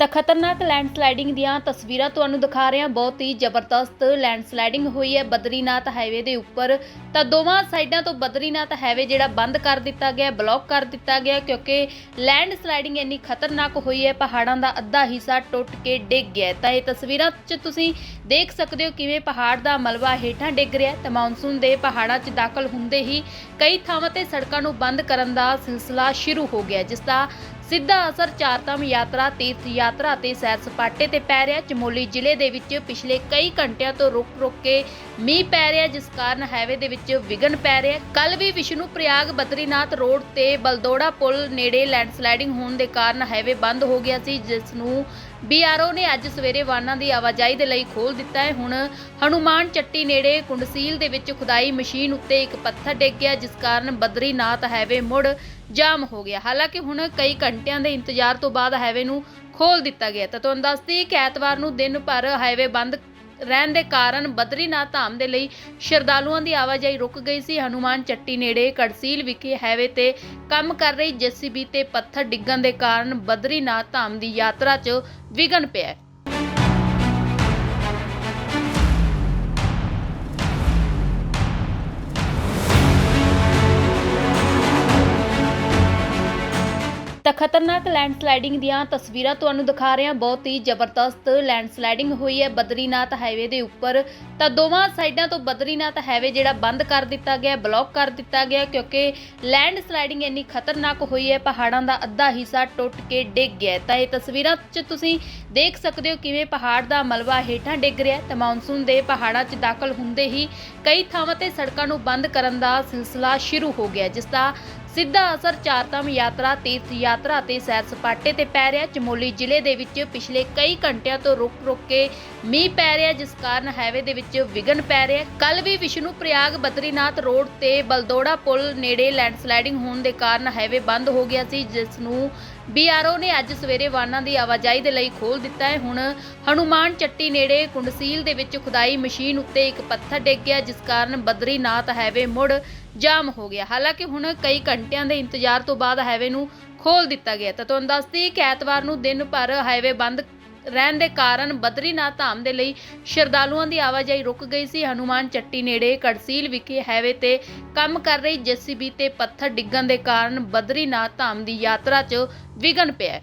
ਤਾਂ ਖਤਰਨਾਕ ਲੈਂਡਸਲਾਈਡਿੰਗ ਦੀਆਂ ਤਸਵੀਰਾਂ ਤੁਹਾਨੂੰ ਦਿਖਾ ਰਹੇ ਹਾਂ। ਬਹੁਤ ਹੀ ਜ਼ਬਰਦਸਤ ਲੈਂਡਸਲਾਈਡਿੰਗ ਹੋਈ ਹੈ ਬਦਰੀਨਾਥ ਹਾਈਵੇ ਦੇ ਉੱਪਰ। ਤਾਂ ਦੋਵਾਂ ਸਾਈਡਾਂ ਤੋਂ ਬਦਰੀਨਾਥ ਹਾਈਵੇ ਜਿਹੜਾ ਬੰਦ ਕਰ ਦਿੱਤਾ ਗਿਆ ਬਲੌਕ ਕਰ ਦਿੱਤਾ ਗਿਆ, ਕਿਉਂਕਿ ਲੈਂਡਸਲਾਈਡਿੰਗ ਇੰਨੀ ਖਤਰਨਾਕ ਹੋਈ ਹੈ, ਪਹਾੜਾਂ ਦਾ ਅੱਧਾ ਹਿੱਸਾ ਟੁੱਟ ਕੇ ਡਿੱਗ ਗਿਆ ਤਾਂ ਇਹ ਤਸਵੀਰਾਂ 'ਚ ਤੁਸੀਂ ਦੇਖ ਸਕਦੇ ਹੋ ਕਿਵੇਂ ਪਹਾੜ ਦਾ ਮਲਬਾ ਹੇਠਾਂ ਡਿੱਗ ਰਿਹਾ ਤਾਂ ਮੌਨਸੂਨ ਦੇ ਪਹਾੜਾਂ 'ਚ ਦਾਖਲ ਹੁੰਦੇ ਹੀ ਕਈ ਥਾਵਾਂ ਤੇ ਸੜਕਾਂ ਨੂੰ ਬੰਦ ਕਰਨ ਦਾ ਸਿਲਸਿਲਾ ਸ਼ੁਰੂ ਹੋ ਗਿਆ, ਜਿਸ ਦਾ ਸਿੱਧਾ ਅਸਰ ਚਾਰਧਾਮ ਯਾਤਰਾ, ਤੀਰਥ ਯਾਤਰਾ ਤੇ ਸੈਰ ਸਪਾਟੇ ਤੇ ਪੈ ਰਿਹਾ। ਚਮੋਲੀ ਜ਼ਿਲ੍ਹੇ ਦੇ ਵਿੱਚ ਪਿਛਲੇ ਕਈ ਘੰਟਿਆਂ ਤੋਂ ਰੁਕ-ਰੁਕ ਕੇ ਮੀਂਹ ਪੈ ਰਿਹਾ, ਜਿਸ ਕਾਰਨ ਹਾਈਵੇ ਦੇ ਵਿੱਚ ਵਿਘਨ ਪੈ ਰਿਹਾ। ਕੱਲ ਵੀ ਵਿਸ਼ਨੂੰ ਪ੍ਰਯਾਗ ਬਦਰੀਨਾਥ ਰੋਡ ਤੇ ਬਲਦੋੜਾ ਪੁਲ ਨੇੜੇ ਲੈਂਡਸਲਾਈਡਿੰਗ ਹੋਣ ਦੇ ਕਾਰਨ ਹਾਈਵੇ ਬੰਦ ਹੋ ਗਿਆ ਸੀ, ਜਿਸ ਨੂੰ ਬੀਆਰਓ ਨੇ ਅੱਜ ਸਵੇਰੇ ਵਾਹਨਾਂ ਦੀ ਆਵਾਜਾਈ ਦੇ ਲਈ ਖੋਲ ਦਿੱਤਾ ਹੈ। ਹੁਣ ਹਨੂਮਾਨ ਚੱਟੀ ਨੇੜੇ ਕੁੰਡਸੀਲ ਦੇ ਵਿੱਚ ਖੁਦਾਈ ਮਸ਼ੀਨ ਉੱਤੇ ਇੱਕ ਪੱਥਰ ਡਿੱਗ ਗਿਆ, ਜਿਸ ਕਾਰਨ ਬਦਰੀਨਾਥ ਹਾਈਵੇ ਮੁੜ ਜਾਮ ਹੋ ਗਿਆ। ਹਾਲਾਂਕਿ ਹੁਣ ਕਈ ਘੰਟਿਆਂ ਦੇ ਇੰਤਜ਼ਾਰ ਤੋਂ ਬਾਅਦ ਹਾਈਵੇ ਨੂੰ ਖੋਲ ਦਿੱਤਾ ਗਿਆ ਤਾਂ ਤੁਹਾਨੂੰ ਦੱਸਦੀ ਕਿ ਐਤਵਾਰ ਨੂੰ ਦਿਨ ਭਰ ਹਾਈਵੇ ਬੰਦ ਰਹਿਣ ਦੇ ਕਾਰਨ ਬਦਰੀਨਾਥ ਧਾਮ ਦੇ ਲਈ ਸ਼ਰਧਾਲੂਆਂ ਦੀ ਆਵਾਜਾਈ ਰੁਕ ਗਈ ਸੀ। ਹਨੂਮਾਨ ਚੱਟੀ ਨੇੜੇ ਕੜਸੀਲ ਵਿਖੇ ਹਾਈਵੇ ਤੇ ਕੰਮ ਕਰ ਰਹੀ ਜੀਸੀਬੀ ਤੇ ਪੱਥਰ ਡਿੱਗਣ ਦੇ ਕਾਰਨ ਬਦਰੀਨਾਥ ਧਾਮ ਦੀ ਯਾਤਰਾ 'ਚ ਵਿਘਨ ਪਿਆ ਤਾਂ ਖਤਰਨਾਕ ਲੈਂਡਸਲਾਈਡਿੰਗ ਦੀਆਂ ਤਸਵੀਰਾਂ ਤੁਹਾਨੂੰ ਦਿਖਾ ਰਹੇ। ਹਾਂ ਬਹੁਤ ਹੀ ਜ਼ਬਰਦਸਤ ਲੈਂਡਸਲਾਈਡਿੰਗ ਹੋਈ ਹੈ ਬਦਰੀਨਾਥ ਹਾਈਵੇ ਦੇ ਉੱਪਰ। ਤਾਂ ਦੋਵਾਂ ਸਾਈਡਾਂ ਤੋਂ ਬਦਰੀਨਾਥ ਹਾਈਵੇ ਜਿਹੜਾ ਬੰਦ ਕਰ ਦਿੱਤਾ ਗਿਆ ਬਲੌਕ ਕਰ ਦਿੱਤਾ ਗਿਆ, ਕਿਉਂਕਿ ਲੈਂਡਸਲਾਈਡਿੰਗ ਇੰਨੀ ਖਤਰਨਾਕ ਹੋਈ ਹੈ, ਪਹਾੜਾਂ ਦਾ ਅੱਧਾ ਹਿੱਸਾ ਟੁੱਟ ਕੇ ਡਿੱਗ ਗਿਆ ਤਾਂ ਇਹ ਤਸਵੀਰਾਂ 'ਚ ਤੁਸੀਂ ਦੇਖ ਸਕਦੇ ਹੋ ਕਿਵੇਂ ਪਹਾੜ ਦਾ ਮਲਬਾ ਹੇਠਾਂ ਡਿੱਗ ਰਿਹਾ ਹੈ। ਤਾਂ ਮਾਨਸੂਨ ਦੇ ਪਹਾੜਾਂ 'ਚ ਦਾਖਲ ਹੁੰਦੇ ਹੀ ਕਈ ਥਾਵਾਂ ਤੇ ਸੜਕਾਂ ਨੂੰ ਬੰਦ ਕਰਨ ਦਾ ਸਿਲਸਿਲਾ ਸ਼ੁਰੂ ਹੋ ਗਿਆ, ਜਿਸ ਦਾ ਸਿੱਧਾ ਅਸਰ ਚਾਰਧਾਮ ਯਾਤਰਾ, ਤੀਰਥ ਯਾਤਰਾ ਤੇ ਸੈਰ ਸਪਾਟੇ ਤੇ ਪੈ ਰਿਹਾ। ਚਮੋਲੀ ਜ਼ਿਲ੍ਹੇ ਦੇ ਵਿੱਚ ਪਿਛਲੇ ਕਈ ਘੰਟਿਆਂ ਤੋਂ ਰੁਕ-ਰੁਕ ਕੇ ਮੀਂਹ ਪੈ ਰਿਹਾ, ਜਿਸ ਕਾਰਨ ਹਾਈਵੇ ਦੇ ਵਿੱਚ ਵਿਘਨ ਪੈ ਰਿਹਾ। ਕੱਲ ਵੀ ਵਿਸ਼ਨੂੰ ਪ੍ਰਯਾਗ ਬਦਰੀਨਾਥ ਰੋਡ ਤੇ ਬਲਦੋੜਾ ਪੁਲ ਨੇੜੇ ਲੈਂਡਸਲਾਈਡਿੰਗ ਹੋਣ ਦੇ ਕਾਰਨ ਹਾਈਵੇ ਬੰਦ ਹੋ ਗਿਆ ਸੀ, ਜਿਸ ਨੂੰ ਬੀਆਰਓ ਨੇ ਅੱਜ ਸਵੇਰੇ ਵਾਹਨਾਂ ਦੀ ਆਵਾਜਾਈ ਦੇ ਲਈ ਖੋਲ ਦਿੱਤਾ ਹੈ। ਹੁਣ ਹਨੂਮਾਨ ਚੱਟੀ ਨੇੜੇ ਕੁੰਡਸੀਲ ਦੇ ਵਿੱਚ ਖੁਦਾਈ ਮਸ਼ੀਨ ਉੱਤੇ ਇੱਕ ਪੱਥਰ ਡਿੱਗ ਗਿਆ, ਜਿਸ ਕਾਰਨ ਬਦਰੀਨਾਥ ਹਾਈਵੇ ਮੁੜ ਜਾਮ ਹੋ ਗਿਆ। ਹਾਲਾਂਕਿ ਹੁਣ ਕਈ ਘੰਟਿਆਂ ਦੇ ਇੰਤਜ਼ਾਰ ਤੋਂ ਬਾਅਦ ਹਾਈਵੇ ਨੂੰ ਖੋਲ ਦਿੱਤਾ ਗਿਆ ਤਾਂ ਤੁਹਾਨੂੰ ਦੱਸਦੀ ਕਿ ਐਤਵਾਰ ਨੂੰ ਦਿਨ ਭਰ ਹਾਈਵੇ ਬੰਦ ਰਹਿਣ ਦੇ ਕਾਰਨ ਬਦਰੀਨਾਥ ਧਾਮ ਦੇ ਲਈ ਸ਼ਰਧਾਲੂਆਂ ਦੀ ਆਵਾਜਾਈ ਰੁਕ ਗਈ ਸੀ। ਹਨੂਮਾਨ ਚੱਟੀ ਨੇੜੇ ਕੜਸੀਲ ਵਿਖੇ ਹਾਈਵੇ ਤੇ ਕੰਮ ਕਰ ਰਹੀ ਜੀਸੀਬੀ ਤੇ ਪੱਥਰ ਡਿੱਗਣ ਦੇ ਕਾਰਨ ਬਦਰੀਨਾਥ ਧਾਮ ਦੀ ਯਾਤਰਾ 'ਚ ਵਿਘਨ ਪਿਆ